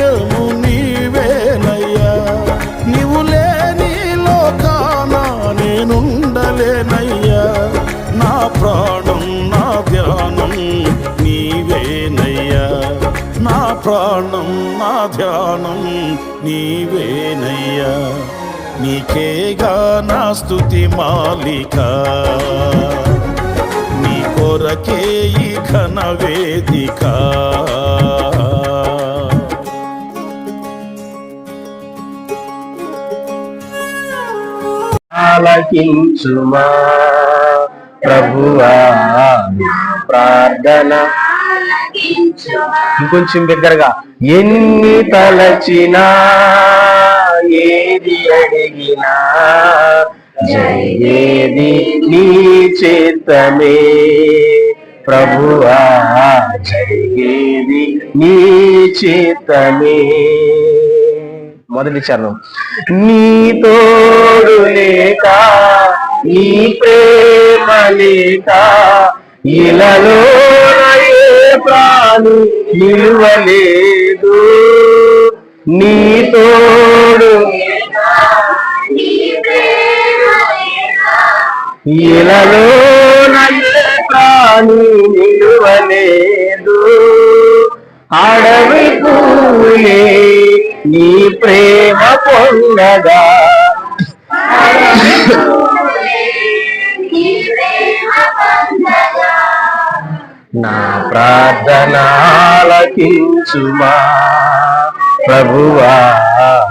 మార్గము నీవేనయ్యా. నీవు లేని లోకాన నేనుండలేనయ్యా. నా ప్రాణం నా ధ్యానం నీవేనయ్యా. నా ప్రాణం నా ధ్యానం నీవేనయ్యా. నీకేగా నా స్థుతి మాలిక. నీ కొరకే ఈ ఘన వేదిక. ఆలకించుమా? ప్రభువా ప్రార్థన. ఇంకొంచెం దగ్గరగా ఎన్ని తలచినా ఏది అడిగినా జరిగేది నీ చేతమే ప్రభువా జరిగేది నీ చేతమే మొదటి చరణం నీ తోడు లేక నీ ప్రేమ లేక ఇలలో ఏ ప్రాణి నిలువలేదు. నీ తోడు ఇలలో ఏ నిలువలేదు. అడవి పూలే నీ ప్రేమ పొందగా. నా ప్రార్థనాలకించుమా. ప్రభువా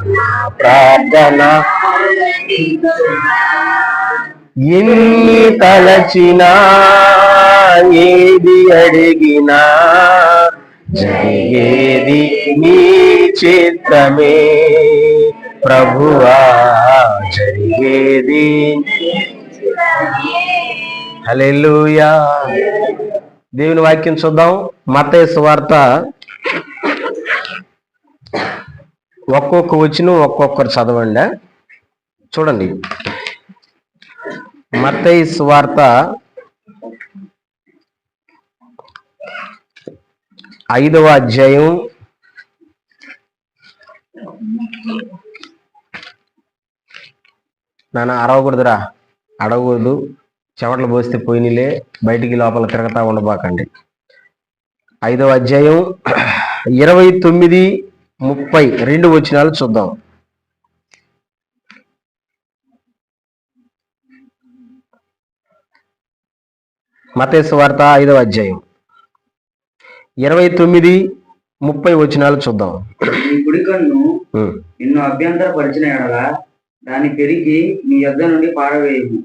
నా ప్రార్థన. ఎన్ని తలచినా ఏది అడిగినా జరిగేది నీ చిత్తమే? ప్రభువా జరిగేది. హల్లెలూయా. దేవుని వాక్యం చూద్దాం. మత్తయి సువార్త ఒక్కొక్క వచ్చిన ఒక్కొక్కరు చదవండి. చూడండి. మత్తయి సువార్త ఐదవ అధ్యాయం. నాన్న అరవకూడదురా. అడగకూడదు. చెమటలు పోస్తే పోయినలే. బయటికి లోపల తిరగతా ఉండబాకండి. ఐదవ అధ్యాయం ఇరవై తొమ్మిది ముప్పై రెండు వచనాలు చూద్దాం. మతేశ్వార్త ఐదవ అధ్యాయం. ఇరవై తొమ్మిది ముప్పై వచనాలు చూద్దాం. నీ కుడి కన్ను. నిన్ను అభ్యంతర పరిచిన ఎడల దాన్ని పెరిగి నీ యొద్ద నుండి పారవేయము.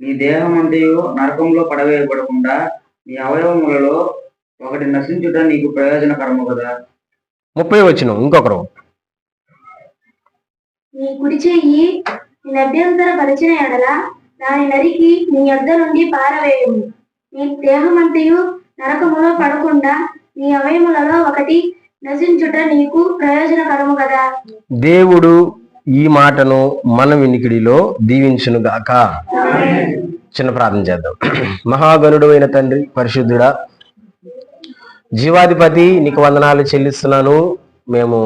నీ దేహం అంతయు నరకంలో పడవేయబడకుండా నీ అవయవములలో ఒకటి నశించుట నీకు ప్రయోజనకరము కదా? ముప్పై వచనం ఇంకొకరు. నీ కుడి చెయ్యి నీ అభ్యంతర పరిచిన ఎడల దాని నరికి నీ యొద్ద నుండి పారవేయము. నీ దేహమంతయు నరకములో పడకుండా నీ అవయములలో ఒకటి నశించుట నీకు ప్రయోజనకరము కదా. దేవుడు ఈ మాటను మన వినికిడిలో దీవించును గాక. చిన్న ప్రార్థన చేద్దాం. మహాగనుడు అయిన తండ్రి పరిశుద్ధుడా జీవాధిపతి నీకు వందనాలు చెల్లిస్తున్నాను. మేము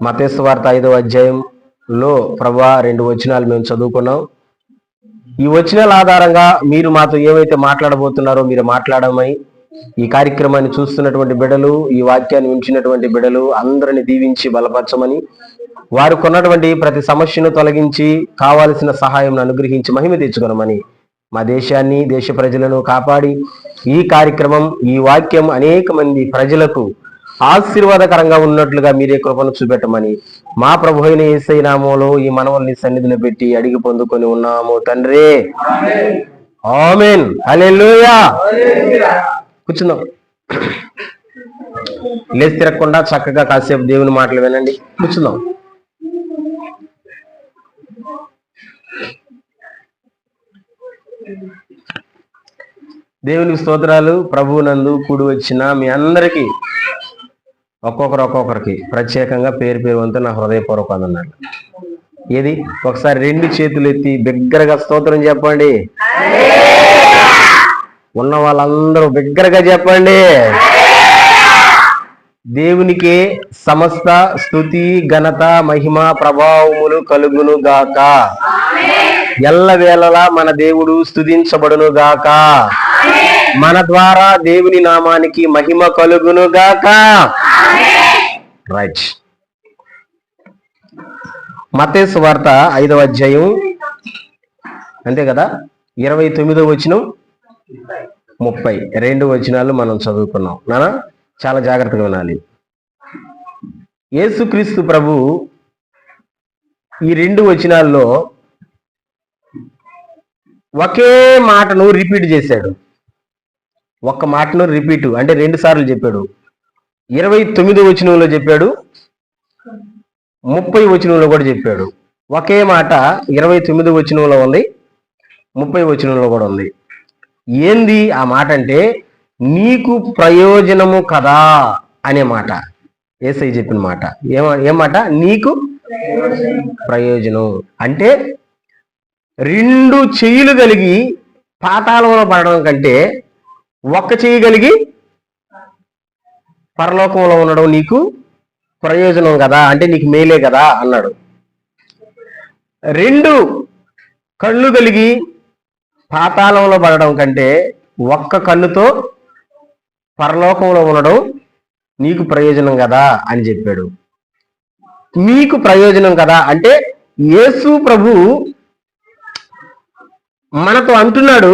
మతేశ్వార్త ఐదవ అధ్యాయంలో ప్రభా రెండు వచనాలు మేము చదువుకున్నాం. ఈ వచనాల ఆధారంగా మీరు మాతో ఏమైతే మాట్లాడబోతున్నారో మీరు మాట్లాడమని ఈ కార్యక్రమాన్ని చూస్తున్నటువంటి బిడలు ఈ వాక్యాన్ని వించినటువంటి బిడలు అందరిని దీవించి బలపరచమని వారు కొన్నటువంటి ప్రతి సమస్యను తొలగించి కావాల్సిన సహాయం అనుగ్రహించి మహిమ తెచ్చుకొనమని మా దేశాన్ని దేశ ప్రజలను కాపాడి ఈ కార్యక్రమం ఈ వాక్యం అనేక మంది ప్రజలకు ఆశీర్వాదకరంగా ఉన్నట్లుగా మీరే కృపను చూపెట్టమని మా ప్రభు అయిన యేసై నామంలో ఈ మనవల్ని సన్నిధిలో పెట్టి అడిగి పొందుకొని ఉన్నాము తండ్రి. ఆమెన్. హల్లెలూయా. కూర్చుందాం లేచి తిరగకుండా చక్కగా కాసేపు దేవుని మాటలు వినండి. కూర్చుందాం దేవునికి స్తోత్రాలు ప్రభువునందు కూడి వచ్చిన మీ అందరికీ ఒక్కొక్కరు ఒక్కొక్కరికి ప్రత్యేకంగా పేరు పేరు వంతు నా హృదయపూర్వక అన్నాడు ఏది? ఒకసారి రెండు చేతులు ఎత్తి బిగ్గరగా స్తోత్రం చెప్పండి. ఉన్న వాళ్ళందరూ బిగ్గరగా చెప్పండి. దేవునికి సమస్త స్థుతి ఘనత మహిమ ప్రభావములు కలుగును గాక ఎల్లవేళలా మన దేవుడు స్థుతించబడును గాక మన ద్వారా దేవుని నామానికి మహిమ కలుగును గాక రైట్ మతేసు వార్త ఐదవ అధ్యాయం. అంతే కదా? ఇరవై తొమ్మిదో వచ్చినం ముప్పై. రెండు వచనాలు మనం చదువుకున్నాం. నానా చాలా జాగ్రత్తగా వినాలి. యేసుక్రీస్తు ప్రభు ఈ రెండు వచనాల్లో ఒకే మాటను రిపీట్ చేశాడు. ఒక్క మాటను రిపీట్ అంటే రెండు సార్లు చెప్పాడు. ఇరవై తొమ్మిది వచనంలో చెప్పాడు. ముప్పై వచనంలో కూడా చెప్పాడు. ఒకే మాట ఇరవై తొమ్మిది వచనంలో ఉంది ముప్పై వచనంలో కూడా ఉంది. ఏంది ఆ మాట అంటే నీకు ప్రయోజనము కదా అనే మాట. ఏసై చెప్పిన మాట. ఏమ మాట? నీకు ప్రయోజనం అంటే రెండు చెయ్యిలు కలిగి పాతాళంలో పడడం కంటే ఒక్క చెయ్యి కలిగి పరలోకంలో ఉండడం నీకు ప్రయోజనం కదా అంటే నీకు మేలే కదా అన్నాడు. రెండు కళ్ళు కలిగి పాతాళంలో పడడం కంటే ఒక్క కన్నుతో పరలోకంలో ఉండడం నీకు ప్రయోజనం కదా అని చెప్పాడు. మీకు ప్రయోజనం కదా అంటే యేసు ప్రభు మనతో అంటున్నాడు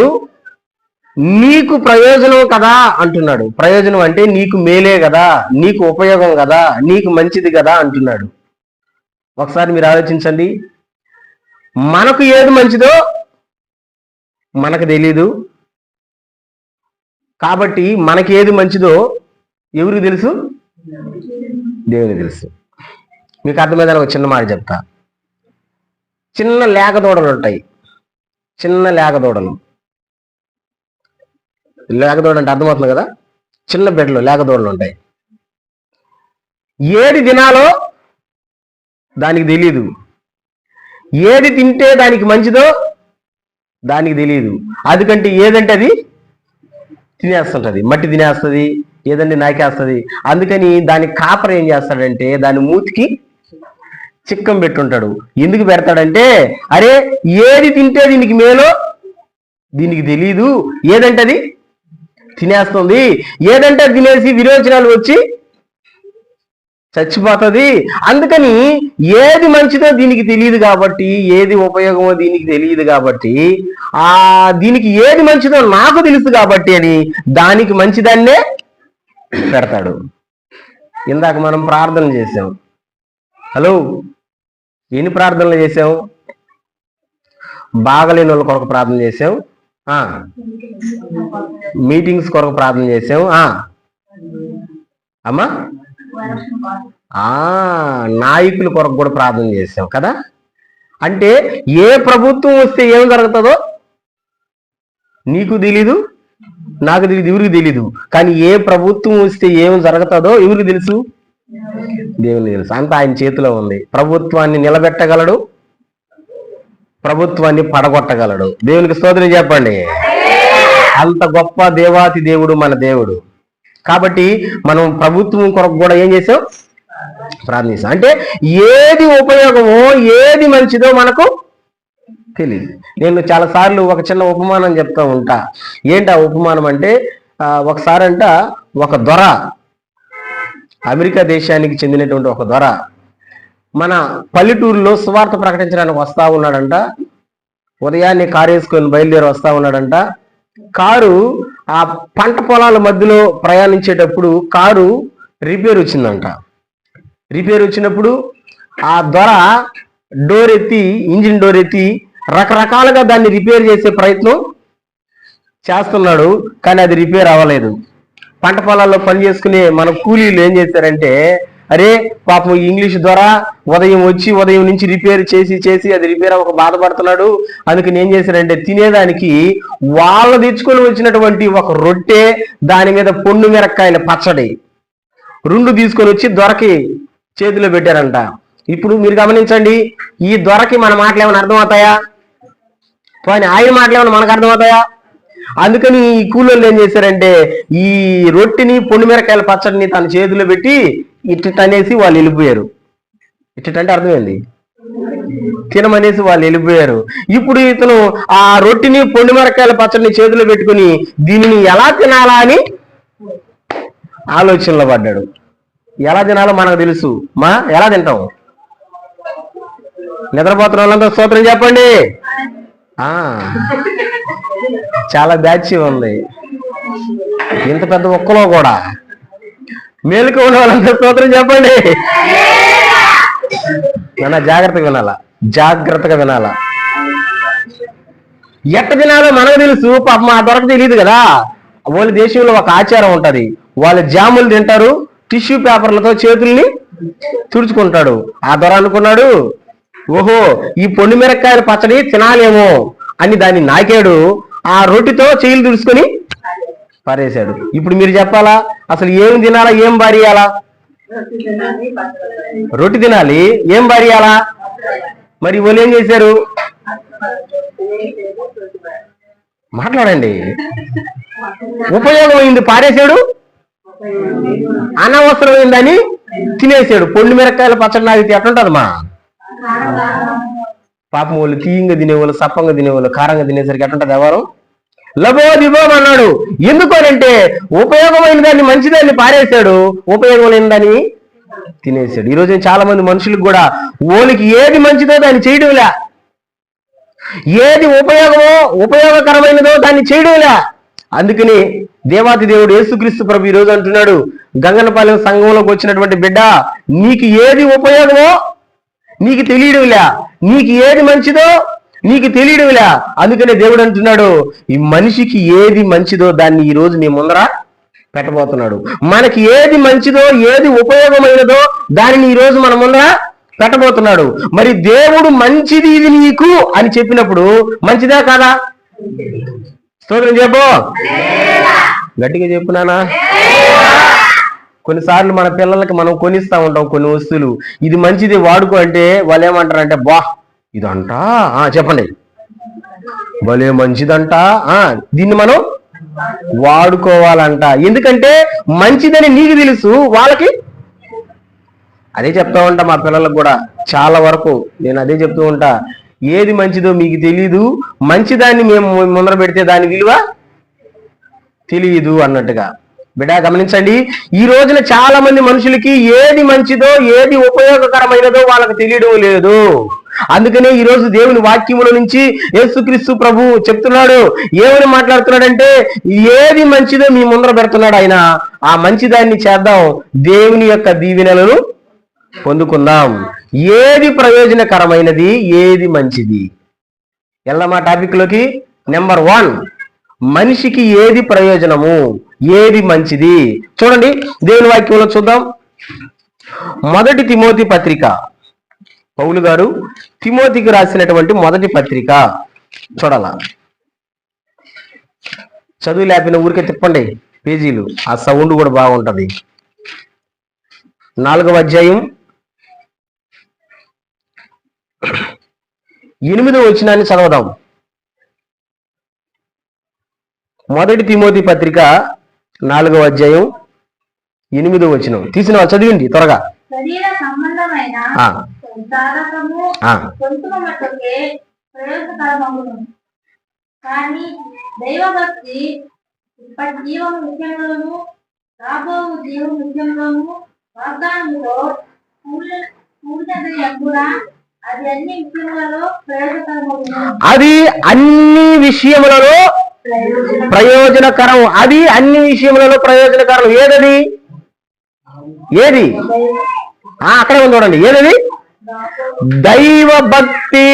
నీకు ప్రయోజనం కదా అంటున్నాడు. ప్రయోజనం అంటే నీకు మేలే కదా నీకు ఉపయోగం కదా నీకు మంచిది కదా అంటున్నాడు. ఒకసారి మీరు ఆలోచించండి. మనకు ఏది మంచిదో మనకు తెలీదు. కాబట్టి మనకి ఏది మంచిదో ఎవరికి తెలుసు? దేవునికి తెలుసు. మీకు అర్థమైందని ఒక చిన్న మాట చెప్తా. చిన్న లేక దూడలు ఉంటాయి. చిన్న లేక దూడలు లేక దూడ అంటే అర్థమవుతుంది కదా? చిన్న బిడ్డలు లేక దూడలు ఉంటాయి. ఏది తినాలో దానికి తెలియదు ఏది తింటే దానికి మంచిదో దానికి తెలియదు అందుకంటే ఏదంటే అది తినేస్తుంటుంది. మట్టి తినేస్తుంది ఏదంటే నాకేస్తుంది అందుకని దాని కాపర్ ఏం చేస్తాడంటే దాని మూతికి చిక్కం పెట్టుంటాడు. ఎందుకు పెడతాడంటే అరే ఏది తింటే దీనికి మేలో దీనికి తెలియదు ఏదంటే అది తినేస్తుంది. ఏదంటే తినేసి విరోచనాలు వచ్చి చచ్చిపోతుంది. అందుకని ఏది మంచిదో దీనికి తెలియదు కాబట్టి ఏది ఉపయోగమో దీనికి తెలియదు కాబట్టి ఆ దీనికి ఏది మంచిదో నాకు తెలుసు కాబట్టి అని దానికి మంచిదాన్నే పెడతాడు. ఇందాక మనం ప్రార్థన చేసాం హలో ఎన్ని ప్రార్థనలు చేసాం బాగలేని వాళ్ళ కొరకు ప్రార్థన చేసాం మీటింగ్స్ కొరకు ప్రార్థన చేసాం అమ్మా నాయకుల కొరకు కూడా ప్రార్థన చేసాం కదా? అంటే ఏ ప్రభుత్వం వస్తే ఏం జరుగుతుందో నీకు తెలీదు నాకు తెలియదు ఎవరికి తెలీదు. కానీ ఏ ప్రభుత్వం వస్తే ఏం జరుగుతుందో ఎవరికి తెలుసు? దేవుని తెలుసు. అంత ఆయన చేతిలో ఉంది. ప్రభుత్వాన్ని నిలబెట్టగలడు ప్రభుత్వాన్ని పడగొట్టగలడు. దేవునికి స్తోత్రం చెప్పండి. అంత గొప్ప దేవాతి దేవుడు మన దేవుడు. కాబట్టి మనం ప్రభుత్వం కొరకు కూడా ఏం చేసాం? ప్రార్థిస్తాం. అంటే ఏది ఉపయోగమో ఏది మంచిదో మనకు తెలియదు నేను చాలా సార్లు ఒక చిన్న ఉపమానం చెప్తా ఉంటా. ఏంటి ఆ ఉపమానం అంటే ఒకసారంట ఒక దొర అమెరికా దేశానికి చెందినటువంటి ఒక దొర మన పల్లెటూరులో సువార్త ప్రకటించడానికి వస్తా ఉన్నాడంట. ఉదయాన్నే కారు వేసుకొని బయలుదేరి వస్తా ఉన్నాడంట. కారు ఆ పంట పొలాల మధ్యలో ప్రయాణించేటప్పుడు కారు రిపేర్ వచ్చిందంట. రిపేర్ వచ్చినప్పుడు ఆ దొర డోర్ ఎత్తి ఇంజిన్ డోర్ ఎత్తి రకరకాలుగా దాన్ని రిపేర్ చేసే ప్రయత్నం చేస్తున్నాడు కానీ అది రిపేర్ అవ్వలేదు. పంట పొలాల్లో పని చేసుకునే మన కూలీలు ఏం చేశారంటే అరే పాపం ఇంగ్లీష్ ద్వారా ఉదయం వచ్చి ఉదయం నుంచి రిపేర్ చేసి చేసి అది రిపేర్ అవ్వక బాధపడుతున్నాడు. అందుకని ఏం చేశారంటే తినేదానికి వాళ్ళు తెచ్చుకొని వచ్చినటువంటి ఒక రొట్టె దాని మీద పొండు మిరక్కాయల పచ్చడి రెండు తీసుకొని వచ్చి దొరకి చేతిలో పెట్టారంట. ఇప్పుడు మీరు గమనించండి ఈ దొరకి మన మాటలు ఏమైనా అర్థమవుతాయా? పోనీ ఆయన మాటలు ఏమైనా మనకు అర్థమవుతాయా? అందుకని ఈ కూలోళ్ళు ఏం చేశారంటే ఈ రొట్టెని పొండు మిరకాయల పచ్చడిని తన చేతిలో పెట్టి ఇట్ట అనేసి వాళ్ళు వెళ్ళిపోయారు. ఇట్టంటే అర్థమైంది? తినమనేసి వాళ్ళు వెళ్ళిపోయారు. ఇప్పుడు ఇతను ఆ రొట్టిని పొండు మిరకాయల పచ్చడిని చేతిలో పెట్టుకుని దీనిని ఎలా తినాలా అని ఆలోచనలో పడ్డాడు. ఎలా తినాలో మనకు తెలుసు. మా ఎలా తింటాం? నిద్రపోతున్న వాళ్ళంతా స్తోత్రం చెప్పండి. ఆ చాలా బ్యాచ్ ఉంది. ఇంత పెద్ద ఒక్కలో కూడా మేలుకు ఉన్న వాళ్ళంతా స్తోత్రం చెప్పండి. నాన్న జాగ్రత్తగా వినాలా? జాగ్రత్తగా వినాలా? ఎట్ట తినాలో మనకు తెలుసు పాప మా దొరక తెలియదు కదా. వాళ్ళ దేశంలో ఒక ఆచారం ఉంటది. వాళ్ళు జాములు తింటారు టిష్యూ పేపర్లతో చేతుల్ని తుడుచుకుంటాడు. ఆ దొర అనుకున్నాడు ఓహో ఈ పొండు మిరక్కాయల పచ్చడి తినాలేమో అని దాన్ని నాకాడు ఆ రొట్టితో చేతులు తుడుచుకొని పారేశాడు. ఇప్పుడు మీరు చెప్పాలా? అసలు ఏం తినాలా? ఏం బారియాలా రొట్టి తినాలి. ఏం బారియాలా మరి వాళ్ళు ఏం చేశారు? మాట్లాడండి. ఉపయోగమైంది పారేశాడు? అనవసరమైందని తినేసాడు పొండు మిరకాయల పచ్చడి నాకు ఎట్లుంటది మా పాపం వాళ్ళు తీయంగా తినేవాళ్ళు సప్పంగా తినేవాళ్ళు కారంగా తినేసరికి ఎట్లుంటది ఎవరు లబో దిబోం అన్నాడు ఎందుకోనంటే ఉపయోగమైన దాన్ని మంచిదాన్ని పారేశాడు. ఉపయోగం లేని దాన్ని తినేసాడు ఈ రోజు చాలా మంది మనుషులకు కూడా ఓలికి ఏది మంచిదో దాన్ని చేయడంలే. ఏది ఉపయోగమో ఉపయోగకరమైనదో దాన్ని చేయడంలే. అందుకని దేవాతి దేవుడు యేసుక్రీస్తు ప్రభు ఈ రోజు అంటున్నాడు గంగనపాలెం సంఘంలోకి వచ్చినటువంటి బిడ్డ నీకు ఏది ఉపయోగమో నీకు తెలియడంలే. నీకు ఏది మంచిదో నీకు తెలియడంలే అందుకనే దేవుడు అంటున్నాడు ఈ మనిషికి ఏది మంచిదో దాన్ని ఈ రోజు నీ ముందర పెట్టబోతున్నాడు. మనకి ఏది మంచిదో ఏది ఉపయోగమైనదో దానిని ఈ రోజు మన ముందర పెట్టబోతున్నాడు. మరి దేవుడు మంచిది ఇది నీకు అని చెప్పినప్పుడు మంచిదా కాదా? స్తోత్రం చెప్పు. గట్టిగా చెప్పు నానా కొన్నిసార్లు మన పిల్లలకి మనం కొనిస్తా ఉంటాం కొన్ని వస్తువులు. ఇది మంచిది వాడుకో అంటే వాళ్ళు ఏమంటారంటే బా ఇదంట? చెప్పండి. భలే మంచిదంట? దీన్ని మనం వాడుకోవాలంట. ఎందుకంటే మంచిదని నీకు తెలుసు వాళ్ళకి? అదే చెప్తా ఉంటా మా పిల్లలకు కూడా. చాలా వరకు నేను అదే చెప్తూ ఉంటా. ఏది మంచిదో మీకు తెలియదు మంచిదాన్ని మేము ముందర పెడితే దాని విలువ తెలియదు అన్నట్టుగా. బిడా గమనించండి. ఈ రోజున చాలా మంది మనుషులకి ఏది మంచిదో ఏది ఉపయోగకరమైనదో వాళ్ళకి తెలియడం లేదు. అందుకనే ఈరోజు దేవుని వాక్యముల నుంచి యేసుక్రీస్తు ప్రభు చెప్తున్నాడు. ఏమని మాట్లాడుతున్నాడంటే ఏది మంచిదో మీ ముందర పెడుతున్నాడు ఆయన. ఆ మంచిదాన్ని చేద్దాం. దేవుని యొక్క దీవెనలను పొందుకుందాం. ఏది ప్రయోజనకరమైనది ఏది మంచిది? ఎల్లమా టాపిక్లోకి నెంబర్ వన్. మనిషికి ఏది ప్రయోజనము ఏది మంచిది? చూడండి దేవుని వాక్యంలో చూద్దాం. మొదటి తిమోతి పత్రిక. పౌలు గారు తిమోతికి రాసినటువంటి మొదటి పత్రిక చూడాల. చదువు లేపిన ఊరికే తిప్పండి పేజీలు. ఆ సౌండ్ కూడా బాగుంటది. నాలుగవ అధ్యాయం ఎనిమిదో వచనాన్ని చదవదాం. మొదటి తిమోతి పత్రిక నాలుగవ అధ్యాయం ఎనిమిదో వచనం. తీసిన చదివింది త్వరగా. కొంచెం మట్టుకే కానీ దైవభక్తి ఇప్పటి జీవం విషయంలోను రాబో జీవం విషయంలోను కూడా అది అన్ని విషయములలో అది అన్ని విషయములలో ప్రయోజనకరం. అది అన్ని విషయములలో ప్రయోజనకరం. ఏదది? ఏది? ఆ అక్కడే ఉంది చూడండి. ఏదది? దైవ భక్తి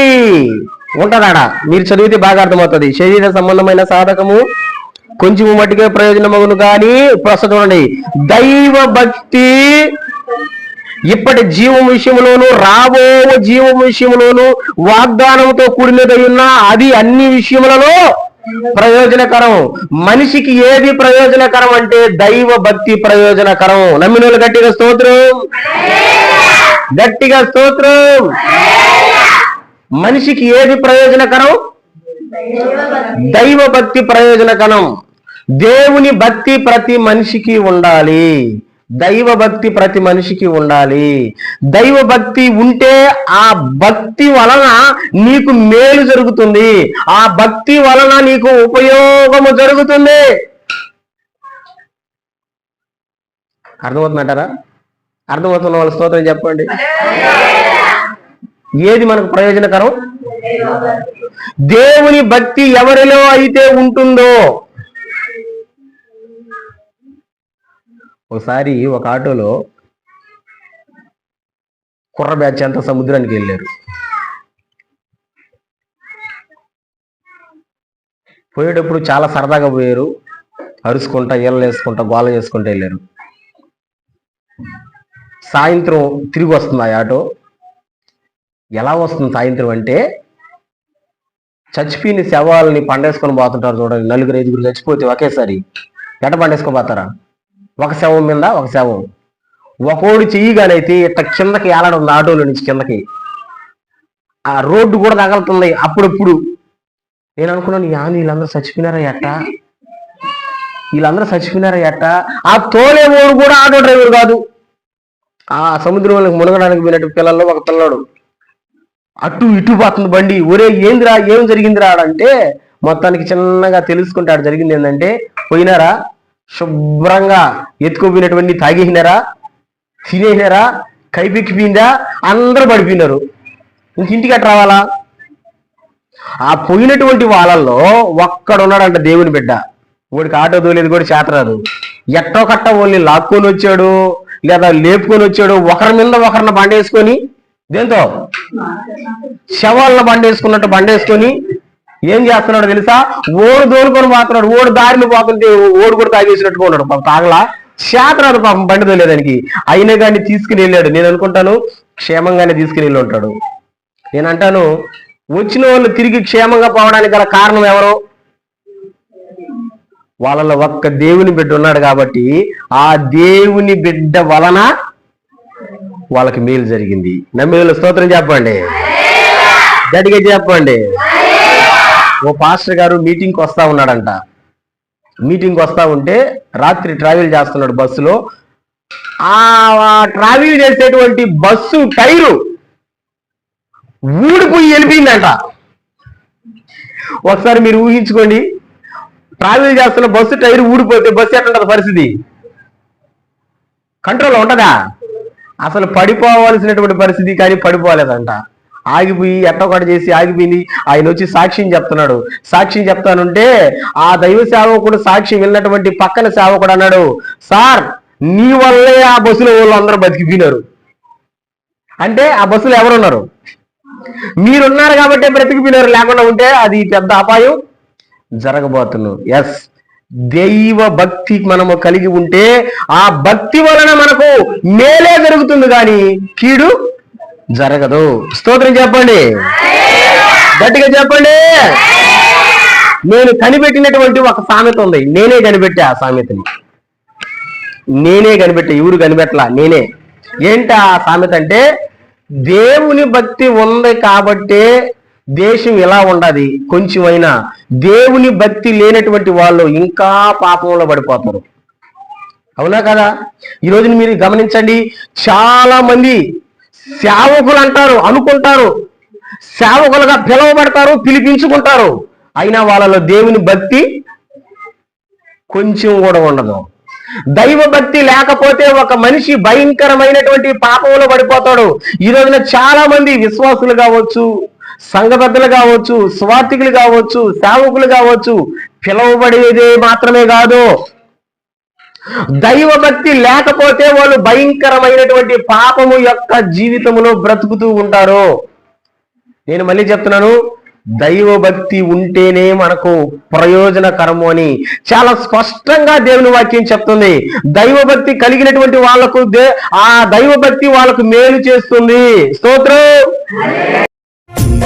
ఉంటదాడ? మీరు చదివితే బాగా అర్థమవుతుంది. శరీర సంబంధమైన సాధకము కొంచెం మట్టికే ప్రయోజనమగును కానీ ప్రస్తుతం చూడండి. దైవ భక్తి ఇప్పటి జీవం విషయంలోను రాబో జీవం విషయంలోను వాగ్దానంతో కూడినదై ఉన్నా అది అన్ని విషయములలో ప్రయోజనకరం. మనిషికి ఏది ప్రయోజనకరం అంటే దైవ భక్తి ప్రయోజనకరం. నమ్మినోళ్ళు గట్టిగా స్తోత్రం. గట్టిగా స్తోత్రం. మనిషికి ఏది ప్రయోజనకరం? దైవ భక్తి ప్రయోజనకరం. దేవుని భక్తి ప్రతి మనిషికి ఉండాలి. దైవ భక్తి ప్రతి మనిషికి ఉండాలి. దైవ భక్తి ఉంటే ఆ భక్తి వలన నీకు మేలు జరుగుతుంది. ఆ భక్తి వలన నీకు ఉపయోగము జరుగుతుంది. అర్థమవుతుందంటారా? అర్థమవుతున్న వాళ్ళ స్తోత్రం చెప్పండి. ఏది మనకు ప్రయోజనకరం? దేవుని భక్తి ఎవరిలో అయితే ఉంటుందో? ఒకసారి ఒక ఆటోలో కుర్ర బ్యాచ్ అంతా సముద్రానికి వెళ్ళారు. పోయేటప్పుడు చాలా సరదాగా పోయారు. అరుచుకుంటా ఈలలు వేసుకుంటా గోళ చేసుకుంటా వెళ్ళారు. సాయంత్రం తిరిగి వస్తుంది ఆ ఆటో. ఎలా వస్తుంది సాయంత్రం అంటే చచ్చిపోయిన శవాలని పండేసుకొని పోతుంటారు చూడండి నలుగురు ఐదుగురు చచ్చిపోతే ఒకేసారి ఎట పండేసుకొని పోతారా? ఒక శవం మీద ఒక శవం. ఒకడు చెయ్యగానైతే ఇట్ట కిందకి ఏలాడు ఉంది ఆటోలో నుంచి కిందకి. ఆ రోడ్డు కూడా తగలుతుంది. అప్పుడప్పుడు నేను అనుకున్నాను యా వీళ్ళందరూ చచ్చిపోయినారా ఎట్ట వీళ్ళందరూ చచ్చిపోయినారా ఎట్ట ఆ తోలేమోడు కూడా ఆటో డ్రైవర్ కాదు. ఆ సముద్రంలోకి మునగడానికి పోయినట్టు పిల్లల్లో ఒక పిల్లడు. అటు ఇటు పోతుంది బండి. ఒరే ఏందిరా ఏం జరిగిందిరా అంటే మొత్తానికి చిన్నగా తెలుసుకుంటాడు జరిగింది ఏంటంటే పోయినారా శుభ్రంగా ఎత్తుకుపోయినటువంటి తాగేసినారా తినేసినారా కైపెక్కిపోయిందా అందరూ పడిపోయినారు. ఇంక ఇంటికి అట్ట రావాలా? ఆ పోయినటువంటి వాళ్ళల్లో ఒక్కడున్నాడంట దేవుని బిడ్డ. వాడికి ఆటో తోలేదు కూడా చేతరాదు. ఎట్టో కట్ట వాళ్ళని లాక్కొని వచ్చాడు. లేదా లేపుకొని వచ్చాడు. ఒకరి మీద ఒకరిని బండేసుకొని దేంతో? శవాలను బండేసుకున్నట్టు బండేసుకొని ఏం చేస్తున్నాడు తెలుసా? ఓడు దోలుకొని పోతున్నాడు. ఓడు దారిని పోతుంటే ఓడు కూడా తాగేసినట్టుగా ఉన్నాడు. పాపం తాగలా. శాతరాదు పాపం బండి తోలేదానికి అయినా కానీ తీసుకుని వెళ్ళాడు. నేను అనుకుంటాను క్షేమంగానే తీసుకుని వెళ్ళి ఉంటాడు. నేను అంటాను వచ్చిన వాళ్ళు తిరిగి క్షేమంగా పోవడానికి గల కారణం ఎవరు? వాళ్ళలో ఒక్క దేవుని బిడ్డ ఉన్నాడు కాబట్టి ఆ దేవుని బిడ్డ వలన వాళ్ళకి మేలు జరిగింది. నమ్మిదల స్తోత్రం చెప్పండి. గట్టిగా చెప్పండి. ఓ పాస్టర్ గారు మీటింగ్కి వస్తా ఉన్నాడంట. మీటింగ్కి వస్తా ఉంటే రాత్రి ట్రావెల్ చేస్తున్నాడు బస్సులో. ఆ ట్రావెల్ చేసేటువంటి బస్సు టైరు ఊడిపోయి వెళ్ళిపోయిందంట. ఒకసారి మీరు ఊహించుకోండి. ట్రావెల్ చేస్తున్న బస్సు టైర్ ఊడిపోతే బస్సు ఎట్లుంటది పరిస్థితి? కంట్రోల్ ఉంటదా? అసలు పడిపోవాల్సినటువంటి పరిస్థితి కానీ పడిపోలేదంట. ఆగిపోయి ఎట్టొకటి చేసి ఆగిపోయింది. ఆయన వచ్చి సాక్ష్యం చెప్తున్నాడు. సాక్ష్యం చెప్తానుంటే ఆ దైవ సేవకుడు సాక్ష్యం వెళ్ళినటువంటి పక్కన సేవకుడు అన్నాడు సార్ నీ వల్లే ఆ బస్సులో వాళ్ళు అందరూ బతికిపోయినారు. అంటే ఆ బస్సులో ఎవరున్నారు? మీరున్నారు కాబట్టి బ్రతికిపోయినారు. లేకుండా ఉంటే అది పెద్ద అపాయం. జరగబోతున్నాం ఎస్ దైవ భక్తి మనము కలిగి ఉంటే ఆ భక్తి వలన మనకు మేలే జరుగుతుంది కానీ కీడు జరగదు. స్తోత్రం చెప్పండి. గట్టిగా చెప్పండి. నేను కనిపెట్టినటువంటి ఒక సామెత ఉంది. నేనే కనిపెట్టా ఆ సామెతని. నేనే కనిపెట్టా ఎవరు కనిపెట్టలా? నేనే. ఏంటి ఆ సామెత అంటే దేవుని భక్తి ఉంది కాబట్టే దేశం ఇలా ఉండదు కొంచెమైనా దేవుని భక్తి లేనటువంటి వాళ్ళు ఇంకా పాపంలో పడిపోతారు. అవునా కదా? ఈరోజు మీరు గమనించండి. చాలా మంది సేవకులు అంటారు అనుకుంటారు. సేవకులుగా పిలువబడతారు పిలిపించుకుంటారు. అయినా వాళ్ళలో దేవుని భక్తి కొంచెం కూడా ఉండదు. దైవ భక్తి లేకపోతే ఒక మనిషి భయంకరమైనటువంటి పాపంలో పడిపోతాడు. ఈ రోజున చాలా మంది విశ్వాసులు కావచ్చు సంఘ పెద్దలు కావచ్చు స్వార్థికులు కావచ్చు సేవకులు కావచ్చు పిలవబడేదే మాత్రమే కాదు. దైవ భక్తి లేకపోతే వాళ్ళు భయంకరమైనటువంటి పాపము యొక్క జీవితములో బ్రతుకుతూ ఉంటారు. నేను మళ్ళీ చెప్తున్నాను దైవభక్తి ఉంటేనే మనకు ప్రయోజనకరము అని. చాలా స్పష్టంగా దేవుని వాక్యం చెప్తుంది. దైవభక్తి కలిగినటువంటి వాళ్ళకు దే ఆ దైవభక్తి వాళ్ళకు మేలు చేస్తుంది. స్తోత్రం.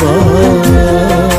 ரூபா